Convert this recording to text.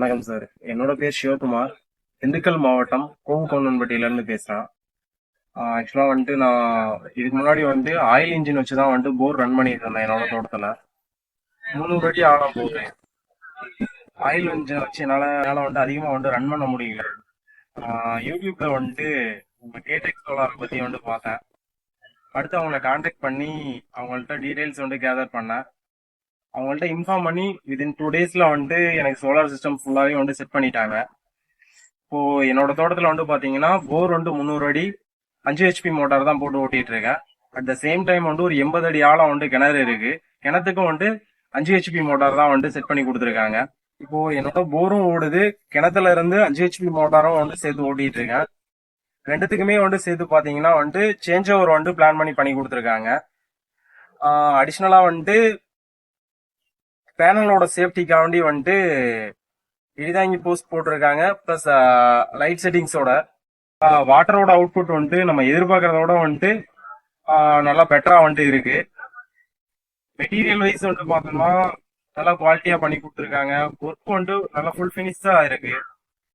வணக்கம் சார். என்னோட பேர் சிவகுமார். திண்டுக்கல் மாவட்டம் கோவுக்கொண்டன்பட்டியில பேசுகிறேன் ஆக்சுவலாக வந்துட்டு நான் இதுக்கு முன்னாடி வந்து ஆயில் இன்ஜின் வச்சு தான் வந்துட்டு போர் ரன் பண்ணிட்டு இருந்தேன் என்னோட தோட்டத்தில். முந்நூறு அடி ஆழம் போகுது ஆயில் இன்ஜின் வச்சு என்னால் என்னால் வந்துட்டு அதிகமாக வந்துட்டு ரன் பண்ண முடியல. யூடியூப்பில் வந்துட்டு உங்கள் கேடெக் சோலார் பற்றி வந்துட்டு பார்த்தேன். அடுத்து அவங்கள கான்டாக்ட் பண்ணி அவங்கள்ட்ட டீட்டெயில்ஸ் வந்துட்டு கேதர் பண்ணேன். அவங்கள்ட்ட இன்ஃபார்ம் பண்ணி வித்தின் டூ டேஸ்ல வந்துட்டு எனக்கு சோலார் சிஸ்டம் ஃபுல்லாவே வந்து செட் பண்ணிட்டாங்க. இப்போ என்னோட தோட்டத்துல வந்து பாத்தீங்கன்னா போர் வந்து முந்நூறு அடி அஞ்சு ஹெச்பி மோட்டார் தான் போட்டு ஓட்டிட்டு இருக்கேன். அட் த சேம் டைம் வந்து ஒரு எண்பது அடி ஆழம் வந்து கிணறு இருக்கு. கிணத்துக்கும் வந்து அஞ்சு ஹெச்பி மோட்டார் தான் வந்து செட் பண்ணி கொடுத்துருக்காங்க. இப்போ என்னோட போரும் ஓடுது. கிணத்துல இருந்து அஞ்சு ஹெச்பி மோட்டாரும் வந்து சேர்த்து ஓட்டிட்டு இருக்கேன். ரெண்டுத்துக்குமே வந்து சேர்த்து பாத்தீங்கன்னா வந்துட்டு சேஞ்ச் ஓவர் வந்து பிளான் பண்ணி பண்ணி கொடுத்துருக்காங்க. அடிஷ்னலா வந்துட்டு பேனலோட சேஃப்டிக்காண்டி வந்துட்டு இடிதாங்கி போஸ்ட் போட்டிருக்காங்க. ப்ளஸ் லைட் செட்டிங்ஸோட வாட்டரோட அவுட்புட் வந்துட்டு நம்ம எதிர்பார்க்கறதோட வந்துட்டு நல்லா பெட்டரா வந்துட்டு இருக்கு. மெட்டீரியல் வைஸ் வந்துட்டு பார்த்தோம்னா நல்லா குவாலிட்டியா பண்ணி கொடுத்துருக்காங்க. ஒர்க் வந்துட்டு நல்லா ஃபுல் ஃபினிஷ்டா இருக்கு.